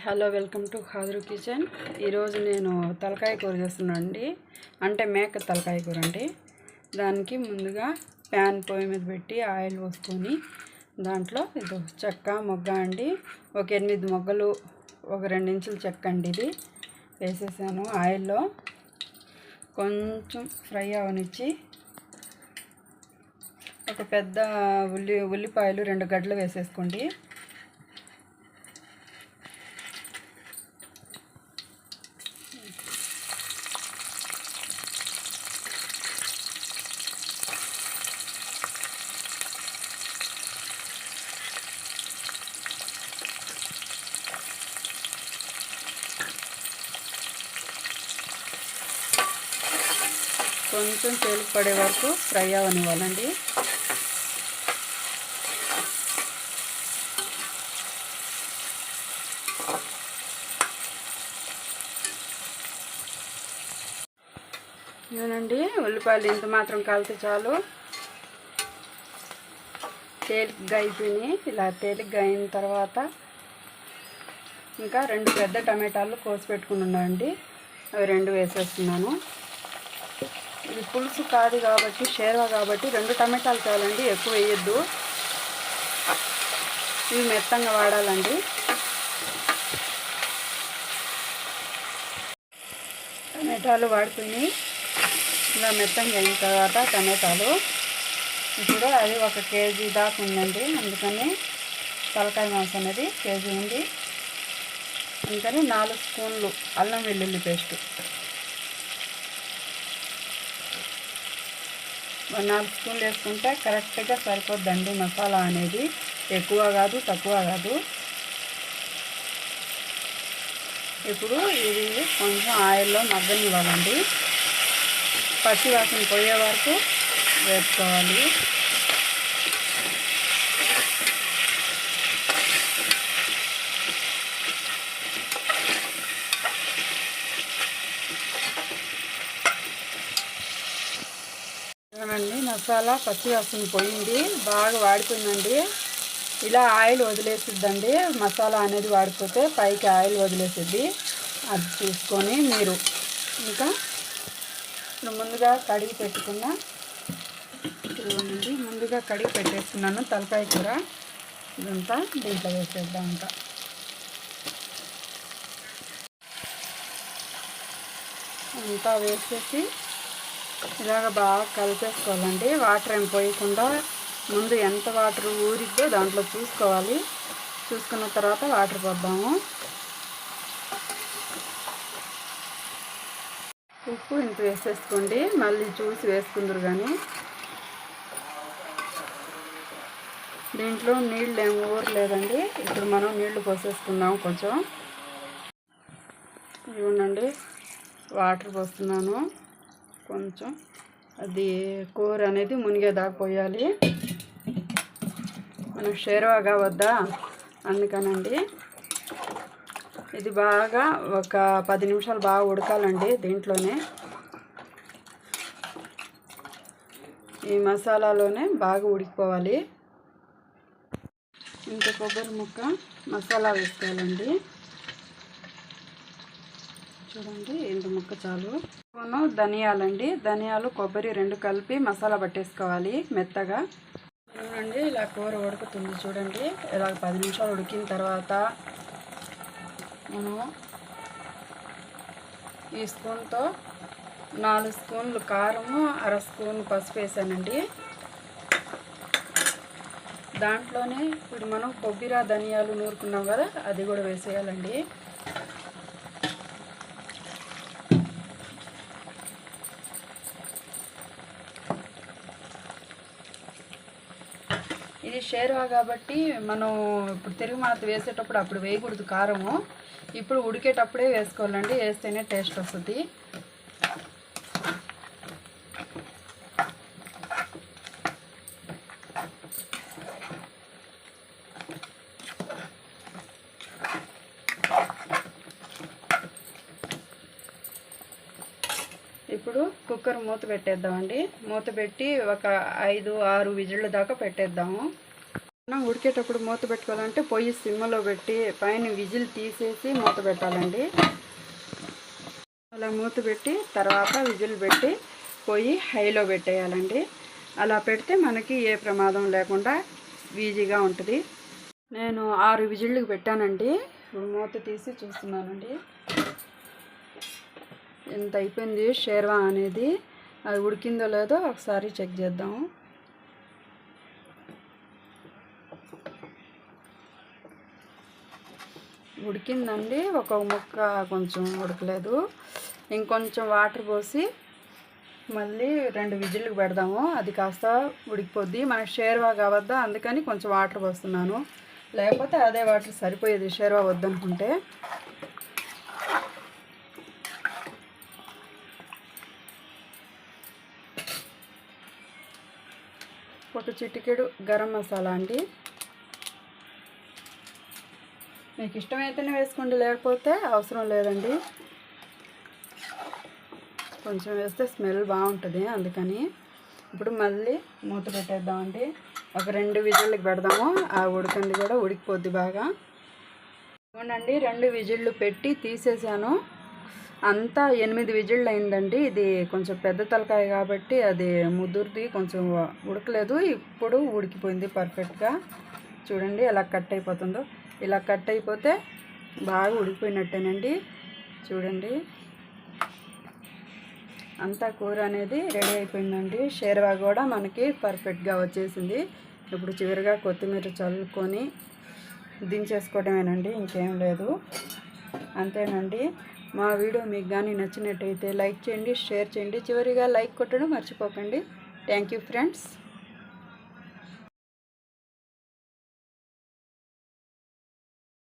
Hello welcome to హాజరు kitchen ఈరోజు నేను తలకాయ కూర చేస్తున్నాను అండి. అంటే మేక తలకాయ కూర అండి. దానికి ముందుగా ప్యాన్ పొయ్యి మీద పెట్టి ఆయిల్ పోసుకొని దాంట్లో ఇది చెక్క మొగ్గ అండి. ఒక ఎనిమిది మొగ్గలు ఒక రెండు ఇంచులు చెక్క అండి ఇది. వేసేసాను ఆయిల్లో. కొంచెం ఫ్రై అవనిచ్చి ఒక పెద్ద ఉల్లి ఉల్లిపాయలు రెండు గడ్డలు వేసేసుకోండి. కొంచెం తేలిక పడే వరకు ఫ్రై అవనివ్వాలండి. ఇదేనండి ఉల్లిపాయలు ఇంత మాత్రం కలితే చాలు. తేలిగ్గా అయిపోయినాయి. ఇలా తేలిగ్గా అయిన తర్వాత ఇంకా రెండు పెద్ద టమాటాలు కోసి పెట్టుకుని ఉన్నాయండి అవి రెండు వేసేస్తున్నాను. ఇది పులుసు కాదు కాబట్టి షేర్వా కాబట్టి రెండు టమాటాలు చాలండి ఎక్కువ వేయద్దు. ఇవి మెత్తంగా వాడాలండి. టమాటాలు వాడుకుని ఇలా మెత్తంగా అయిన తర్వాత టమాటాలు. ఇప్పుడు అది ఒక కేజీ దాకా ఉందండి అందుకని తలకాయ మాంసం అనేది కేజీ ఉంది. అందుకని నాలుగు స్పూన్లు అల్లం వెల్లుల్లి పేస్టు. నాలుగు స్పూన్లు వేసుకుంటే కరెక్ట్గా సరిపోద్దండి మసాలా అనేది. ఎక్కువ కాదు తక్కువ కాదు. ఇప్పుడు ఇది కొంచెం ఆయిల్లో మగ్గనివ్వాలండి. పచ్చి వాసన పోయే వరకు వేసుకోవాలి చూడండి మసాలా పచ్చి వాసన పోయింది. బాగా వాడిపోయిందండి. ఇలా ఆయిల్ వదిలేసిద్దండి. మసాలా అనేది వాడిపోతే పైకి ఆయిల్ వదిలేసిద్ది. అది చూసుకొని మీరు ఇంకా ఇప్పుడు ముందుగా కడిగి పెట్టుకున్న ఇదిగోండి ముందుగా కడిగి పెట్టేస్తున్నాను తలకాయ కూర. ఇదంతా దీంట్లో వేసేద్దాం ఇంకా. అంతా వేసేసి ఇలాగ బాగా కలిపేసుకోవాలండి. వాటర్ ఏం పోయకుండా ముందు ఎంత వాటర్ ఊరిద్దో దాంట్లో చూసుకోవాలి. చూసుకున్న తర్వాత వాటర్ పోద్దాము. ఉప్పు ఇంత వేసేసుకోండి. మళ్ళీ చూసి వేసుకుందరు కానీ దీంట్లో నీళ్ళు ఏం ఊరలేదండి. ఇప్పుడు మనం నీళ్ళు పోసేసుకుందాం కొంచెం. ఇవ్వండి వాటర్ పోస్తున్నాను. కొంచెం. అది కూర అనేది మునిగేదాకా పోయాలి. మనం షేర్వాగా వద్దా? అందుకనండి. ఇది బాగా ఒక పది నిమిషాలు బాగా ఉడకాలండి దీంట్లోనే. ఈ మసాలాలోనే బాగా ఉడికిపోవాలి. ఇంకా కొబ్బరి ముక్క మసాలా వేసుకోవాలండి. చూడండి ఇంత ముక్క చాలు. ధనియాలండి. ధనియాలు కొబ్బరి రెండు కలిపి మసాలా పట్టేసుకోవాలి మెత్తగా. చూడండి ఇలా కూర ఉడుకుతుంది చూడండి. ఇలా పది నిమిషాలు ఉడికిన తర్వాత మనము ఈ స్పూన్తో నాలుగు స్పూన్లు కారము అర స్పూన్ పసుపు వేసానండి. దాంట్లోనే ఇప్పుడు మనం కొబ్బరి ధనియాలు నూరుకున్నాం కదా అది కూడా వేసేయాలండి. ఇది షేర్వా కాబట్టి మనం ఇప్పుడు తిరుగు మాత వేసేటప్పుడు అప్పుడు వేయకూడదు కారము. ఇప్పుడు ఉడికేటప్పుడే వేసుకోవాలండి వేస్తేనే టేస్ట్ వస్తుంది. ఇప్పుడు కుక్కర్ మూత పెట్టేద్దామండి. మూత పెట్టి ఒక ఐదు ఆరు విజిళ్ళ దాకా పెట్టేద్దాము. మనం ఉడికేటప్పుడు మూత పెట్టుకోవాలంటే పొయ్యి సిమ్లో పెట్టి పైన విజిల్ తీసేసి మూత పెట్టాలండి. అలా మూత పెట్టి తర్వాత విజిల్ పెట్టి పొయ్యి హైలో పెట్టేయాలండి. అలా పెడితే మనకి ఏ ప్రమాదం లేకుండా ఈజీగా ఉంటుంది. నేను ఆరు విజిళ్ళకి పెట్టానండి. మూత తీసి చూస్తున్నానండి. ఎంత అయిపోయింది? షేర్వా అనేది అది ఉడికిందో లేదో ఒకసారి చెక్ చేద్దాము. ఉడికిందండి. ఒక ముక్క కొంచెం ఉడకలేదు. ఇంకొంచెం వాటర్ పోసి మళ్ళీ రెండు విజిల్కి పెడదాము. అది కాస్త ఉడికిపోద్ది. మనకి షేర్వా కావద్దా? అందుకని కొంచెం వాటర్ పోస్తున్నాను. లేకపోతే అదే వాటర్ సరిపోయేది. షేర్వా వద్దనుకుంటే ఒక చిటికెడు గరం మసాలా అండి. మీకు ఇష్టమైతేనే వేసుకోండి లేకపోతే అవసరం లేదండి. కొంచెం వేస్తే స్మెల్ బాగుంటుంది అందుకని. ఇప్పుడు మళ్ళీ మూత పెట్టేద్దామండి. ఒక రెండు విజిల్కి పెడదాము. ఆ ఉడకంది కూడా ఉడికిపోద్ది బాగా. అవునండి రెండు విజిల్లు పెట్టి తీసేసాను. అంతా ఎనిమిది విజిల్లు అయిందండి. ఇది కొంచెం పెద్ద తలకాయ కాబట్టి అది ముదురుది కొంచెం ఉడకలేదు. ఇప్పుడు ఉడికిపోయింది పర్ఫెక్ట్గా. చూడండి ఎలా కట్ అయిపోతుందో. ఇలా కట్ అయిపోతే బాగా ఉడికిపోయినట్టేనండి. చూడండి. అంతా కూర అనేది రెడీ అయిపోయిందండి. షేర్వా కూడా మనకి పర్ఫెక్ట్గా వచ్చేసింది. ఇప్పుడు చివరిగా కొత్తిమీర చల్లుకొని దించేసుకోవడమేనండి ఇంకేం లేదు. అంతేనండి. మా వీడియో మీకు కానీ నచ్చినట్టయితే లైక్ చేయండి షేర్ చేయండి చివరిగా లైక్ కొట్టడం మర్చిపోకండి. Thank you friends.